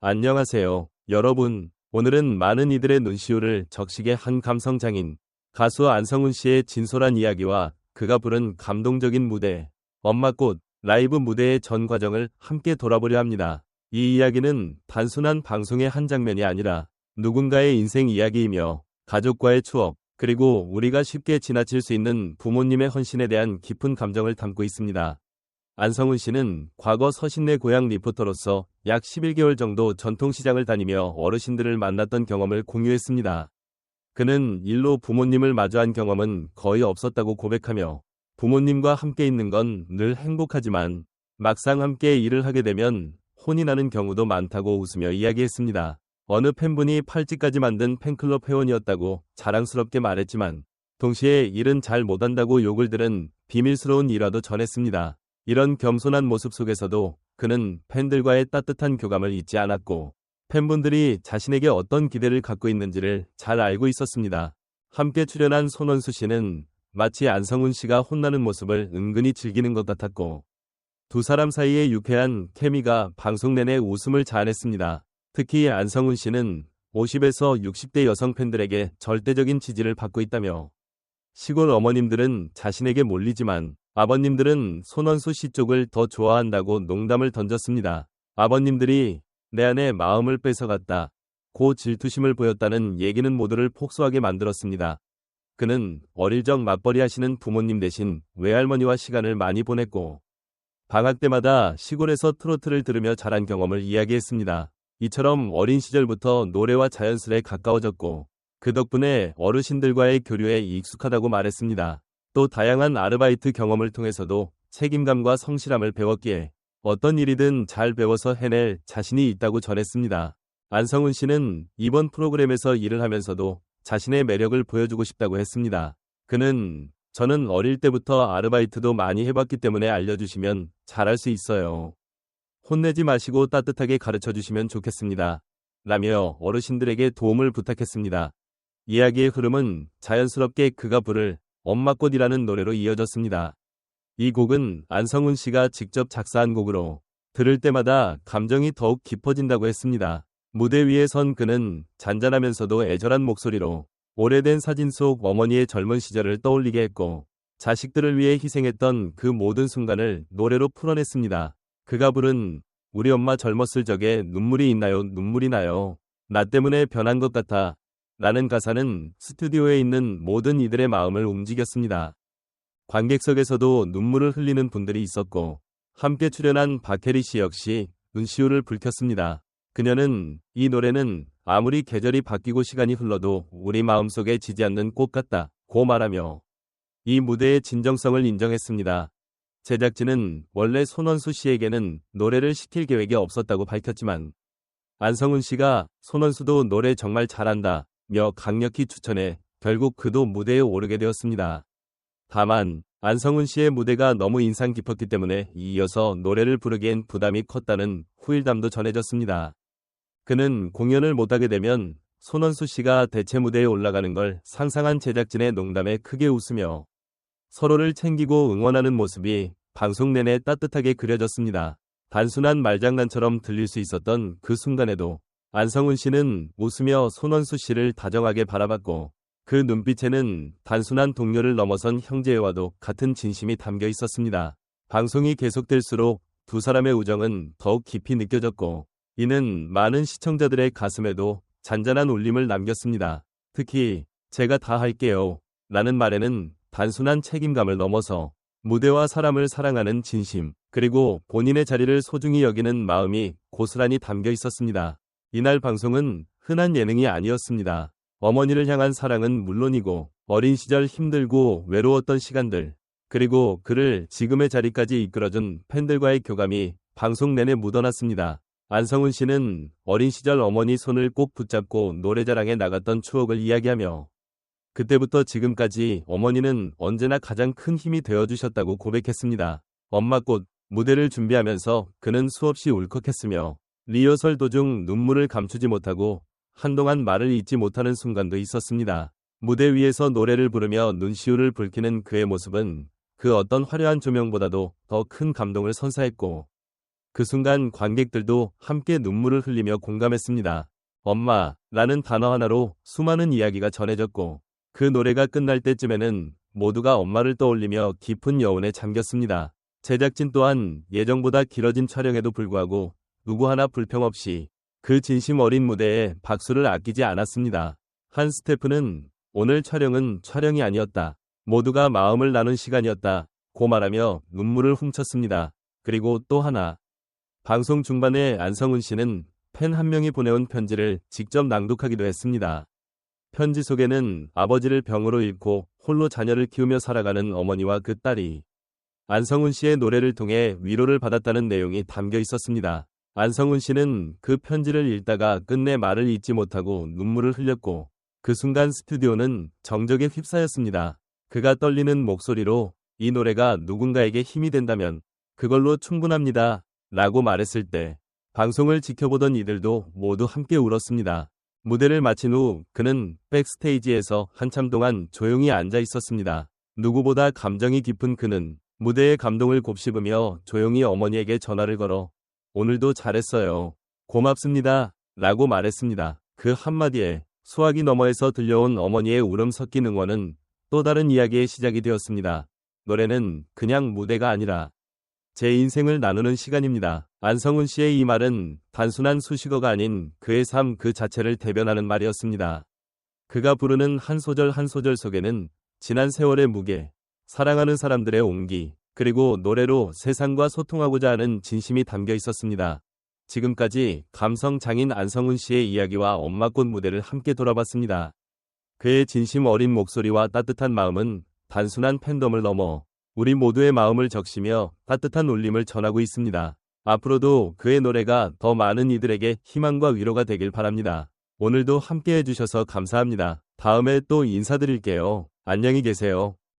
안녕하세요. 여러분, 오늘은 많은 이들의 눈시울을 적시게 한 감성 장인, 가수 안성훈 씨의 진솔한 이야기와 그가 부른 감동적인 무대, 엄마꽃, 라이브 무대의 전 과정을 함께 돌아보려 합니다. 이 이야기는 단순한 방송의 한 장면이 아니라 누군가의 인생 이야기이며 가족과의 추억, 그리고 우리가 쉽게 지나칠 수 있는 부모님의 헌신에 대한 깊은 감정을 담고 있습니다. 안성훈 씨는 과거 서신내 고향 리포터로서 약 11개월 정도 전통시장을 다니며 어르신들을 만났던 경험을 공유했습니다. 그는 일로 부모님을 마주한 경험은 거의 없었다고 고백하며 부모님과 함께 있는 건 늘 행복하지만 막상 함께 일을 하게 되면 혼이 나는 경우도 많다고 웃으며 이야기했습니다. 어느 팬분이 팔찌까지 만든 팬클럽 회원이었다고 자랑스럽게 말했지만 동시에 일은 잘 못한다고 욕을 들은 비밀스러운 일화도 전했습니다. 이런 겸손한 모습 속에서도 그는 팬들과의 따뜻한 교감을 잊지 않았고 팬분들이 자신에게 어떤 기대를 갖고 있는지를 잘 알고 있었습니다. 함께 출연한 손원수 씨는 마치 안성훈 씨가 혼나는 모습을 은근히 즐기는 것 같았고 두 사람 사이의 유쾌한 케미가 방송 내내 웃음을 자아냈습니다. 특히 안성훈 씨는 50에서 60대 여성 팬들에게 절대적인 지지를 받고 있다며 시골 어머님들은 자신에게 몰리지만 아버님들은 손원수 씨 쪽을 더 좋아한다고 농담을 던졌습니다. 아버님들이 내 안에 마음을 뺏어갔다. 고 질투심을 보였다는 얘기는 모두를 폭소하게 만들었습니다. 그는 어릴 적 맞벌이 하시는 부모님 대신 외할머니와 시간을 많이 보냈고 방학 때마다 시골에서 트로트를 들으며 자란 경험을 이야기했습니다. 이처럼 어린 시절부터 노래와 자연스레 가까워졌고 그 덕분에 어르신들과의 교류에 익숙하다고 말했습니다. 또 다양한 아르바이트 경험을 통해서도 책임감과 성실함을 배웠기에 어떤 일이든 잘 배워서 해낼 자신이 있다고 전했습니다. 안성훈 씨는 이번 프로그램에서 일을 하면서도 자신의 매력을 보여주고 싶다고 했습니다. 그는 저는 어릴 때부터 아르바이트도 많이 해봤기 때문에 알려주시면 잘할 수 있어요. 혼내지 마시고 따뜻하게 가르쳐 주시면 좋겠습니다. 라며 어르신들에게 도움을 부탁했습니다. 이야기의 흐름은 자연스럽게 그가 부를 엄마꽃이라는 노래로 이어졌습니다. 이 곡은 안성훈 씨가 직접 작사한 곡으로 들을 때마다 감정이 더욱 깊어진다고 했습니다. 무대 위에 선 그는 잔잔하면서도 애절한 목소리로 오래된 사진 속 어머니의 젊은 시절을 떠올리게 했고 자식들을 위해 희생했던 그 모든 순간을 노래로 풀어냈습니다. 그가 부른 우리 엄마 젊었을 적에 눈물이 있나요 눈물이 나요. 나 때문에 변한 것 같아 라는 가사는 스튜디오에 있는 모든 이들의 마음을 움직였습니다. 관객석에서도 눈물을 흘리는 분들이 있었고 함께 출연한 박혜리 씨 역시 눈시울을 붉혔습니다. 그녀는 이 노래는 아무리 계절이 바뀌고 시간이 흘러도 우리 마음속에 지지 않는 꽃 같다 고 말하며 이 무대의 진정성을 인정했습니다. 제작진은 원래 손원수 씨에게는 노래를 시킬 계획이 없었다고 밝혔지만 안성훈 씨가 손원수도 노래 정말 잘한다 며 강력히 추천해 결국 그도 무대에 오르게 되었습니다. 다만 안성훈 씨의 무대가 너무 인상 깊었기 때문에 이어서 노래를 부르기엔 부담이 컸다는 후일담도 전해졌습니다. 그는 공연을 못하게 되면 손원수 씨가 대체 무대에 올라가는 걸 상상한 제작진의 농담에 크게 웃으며 서로를 챙기고 응원하는 모습이 방송 내내 따뜻하게 그려졌습니다. 단순한 말장난처럼 들릴 수 있었던 그 순간에도 안성훈 씨는 웃으며 손원수 씨를 다정하게 바라봤고 그 눈빛에는 단순한 동료를 넘어선 형제와도 같은 진심이 담겨 있었습니다. 방송이 계속될수록 두 사람의 우정은 더욱 깊이 느껴졌고 이는 많은 시청자들의 가슴에도 잔잔한 울림을 남겼습니다. 특히 제가 다 할게요 라는 말에는 단순한 책임감을 넘어서 무대와 사람을 사랑하는 진심 그리고 본인의 자리를 소중히 여기는 마음이 고스란히 담겨 있었습니다. 이날 방송은 흔한 예능이 아니었습니다. 어머니를 향한 사랑은 물론이고 어린 시절 힘들고 외로웠던 시간들 그리고 그를 지금의 자리까지 이끌어준 팬들과의 교감이 방송 내내 묻어났습니다. 안성훈 씨는 어린 시절 어머니 손을 꼭 붙잡고 노래자랑에 나갔던 추억을 이야기하며 그때부터 지금까지 어머니는 언제나 가장 큰 힘이 되어주셨다고 고백했습니다. 엄마 꽃 무대를 준비하면서 그는 수없이 울컥했으며 리허설 도중 눈물을 감추지 못하고 한동안 말을 잇지 못하는 순간도 있었습니다. 무대 위에서 노래를 부르며 눈시울을 붉히는 그의 모습은 그 어떤 화려한 조명보다도 더 큰 감동을 선사했고 그 순간 관객들도 함께 눈물을 흘리며 공감했습니다. 엄마, 라는 단어 하나로 수많은 이야기가 전해졌고 그 노래가 끝날 때쯤에는 모두가 엄마를 떠올리며 깊은 여운에 잠겼습니다. 제작진 또한 예정보다 길어진 촬영에도 불구하고 누구 하나 불평 없이 그 진심 어린 무대에 박수를 아끼지 않았습니다. 한 스태프는 오늘 촬영은 촬영이 아니었다. 모두가 마음을 나눈 시간이었다. 고 말하며 눈물을 훔쳤습니다. 그리고 또 하나. 방송 중반에 안성훈 씨는 팬 한 명이 보내온 편지를 직접 낭독하기도 했습니다. 편지 속에는 아버지를 병으로 잃고 홀로 자녀를 키우며 살아가는 어머니와 그 딸이 안성훈 씨의 노래를 통해 위로를 받았다는 내용이 담겨 있었습니다. 안성훈 씨는 그 편지를 읽다가 끝내 말을 잇지 못하고 눈물을 흘렸고 그 순간 스튜디오는 정적에 휩싸였습니다. 그가 떨리는 목소리로 이 노래가 누군가에게 힘이 된다면 그걸로 충분합니다. 라고 말했을 때 방송을 지켜보던 이들도 모두 함께 울었습니다. 무대를 마친 후 그는 백스테이지에서 한참 동안 조용히 앉아 있었습니다. 누구보다 감정이 깊은 그는 무대의 감동을 곱씹으며 조용히 어머니에게 전화를 걸어 오늘도 잘했어요. 고맙습니다. 라고 말했습니다. 그 한마디에 수화기 너머에서 들려온 어머니의 울음 섞인 응원은 또 다른 이야기의 시작이 되었습니다. 노래는 그냥 무대가 아니라 제 인생을 나누는 시간입니다. 안성훈 씨의 이 말은 단순한 수식어가 아닌 그의 삶 그 자체를 대변하는 말이었습니다. 그가 부르는 한 소절 한 소절 속에는 지난 세월의 무게, 사랑하는 사람들의 온기, 그리고 노래로 세상과 소통하고자 하는 진심이 담겨 있었습니다. 지금까지 감성 장인 안성훈 씨의 이야기와 엄마꽃 무대를 함께 돌아봤습니다. 그의 진심 어린 목소리와 따뜻한 마음은 단순한 팬덤을 넘어 우리 모두의 마음을 적시며 따뜻한 울림을 전하고 있습니다. 앞으로도 그의 노래가 더 많은 이들에게 희망과 위로가 되길 바랍니다. 오늘도 함께 해주셔서 감사합니다. 다음에 또 인사드릴게요. 안녕히 계세요.